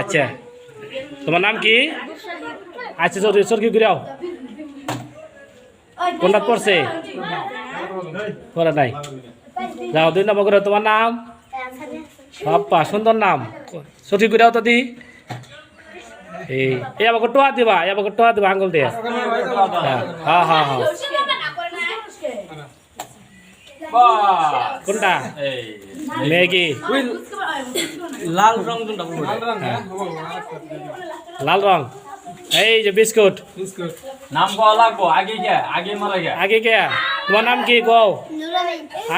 আচ্ছা। তোমার নাম কি? আচ্ছা সর কি ঘুরাও কোনটা পড়ছে? পড়া নাই। যাও, দুই নম্বর করে তোমার নাম? বাপ্পা, সুন্দর নাম। সঠিক ঘুরাও তো দি এই আমাকে টোয়া দিবা আমাকে টোয়া দিবা, আঙ্গুল দিয়ে। হ্যাঁ হ্যাঁ হ্যাঁ। কোনটা? ম্যাগি। লাল রং কোনটা লাল রং এই যে বিস্কুট। নাম কওয়া লাগবো? আগে কে? আগে মারা গে আগে কে? তোমার নাম কি কও?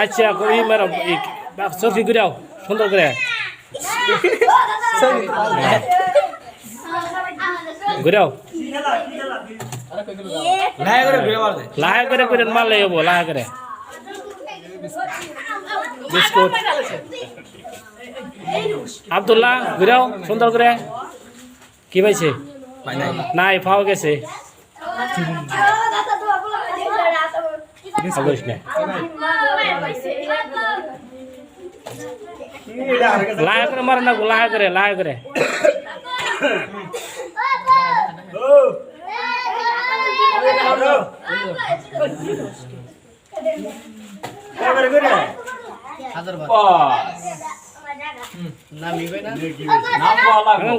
আচ্ছা কই মেরো সরকি ঘুরাও সুন্দর করে। ঘুরাও করে ঘুরে লাহে করে করে মারলে হব লাহে করে। বিস্কুট। আব্দুল্লাহ ঘুরাও সুন্দর করে কি পাইছে? পাই নাই। নাই পাওয়া গেছে। করিস না লাহে করে মারে না গো, লাহে করে লাহে করে। নাম কওয়া লাগবো হুম,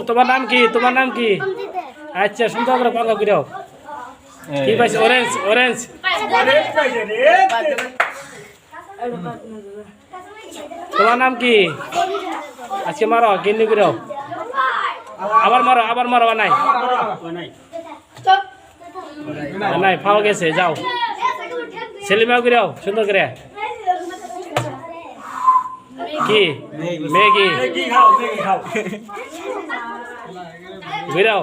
তোমার নাম কি? তোমার নাম কি? আচ্ছা সুন্দর করে পাঙ্গা ঘুরাও কি পাইছে? অরেঞ্জ অরেঞ্জ তোমার নাম কি? আজকে মারো গিন্নি ঘুরাও আবার মারো আবার মারো নাই নাই পাওয়া গেছে যাও। সেলিমা ঘুরাও সুন্দর করে। কি? ম্যাগি ঘুরাও।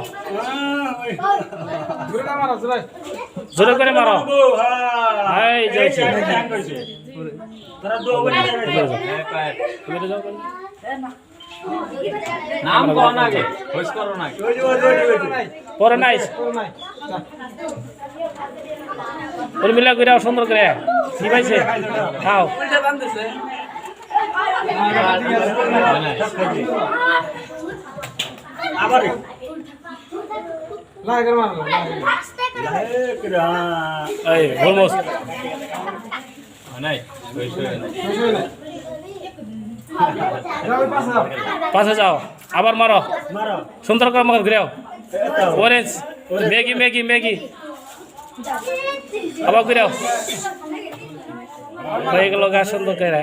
জোরে করে মারো। এই যাইছে নাম হইস করো না পরে নাই। উর্মিলা ঘুরাও সুন্দর করে। কি পাইছে খাও এই অলমোস্ট নাই পাশে যাও আবার মারো সুন্দর করে মার ঘুরাও অরেঞ্জ ম্যাগি ম্যাগি ম্যাগি আবার ঘুরাও হয়ে গেল গা সুন্দর করে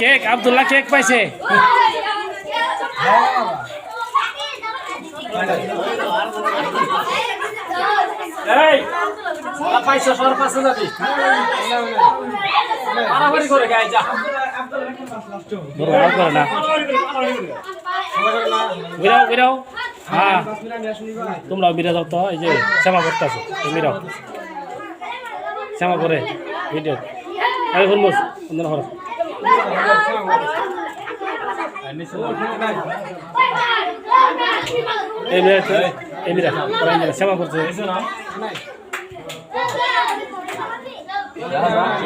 কেক আব্দুল্লাহ কেক পাইছে। পাইছো সর পাশে যাবি। মারামারি করে গায়ে যা। বড় আর করে না। বিরাও বিরাও হ্যাঁ। তোমরাও বিরা যাও তো, এই যে শ্যামা করতেছো তুমি বিরাও শ্যামা করে ভিডিও। হর। বিরা এই বিরা করাই দিলে শ্যামা করছে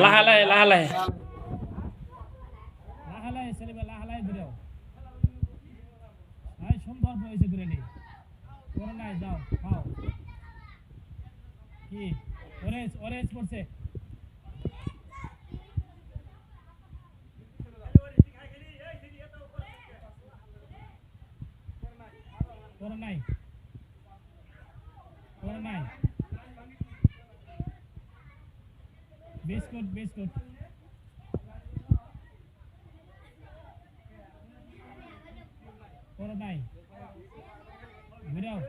লাহে লাহা লাহে ছেলেবে লাহা লাহে ঘুরেও ভাই সুন্দর হয়েছে ঘুরে নি করে নাই যাও খাও কি অরেঞ্জ অরেঞ্জ পড়ছে করে নাই করে নাই বিস্কুট বিস্কুট করে নাই ঘুরাও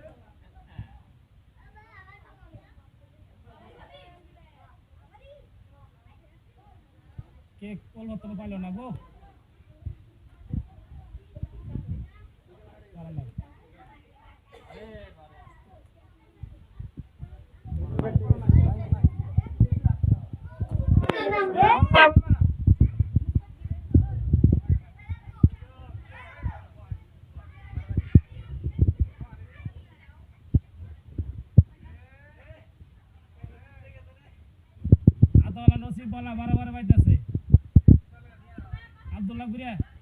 কেক কলকাতা পাইল না গো अब्दुल्ला तो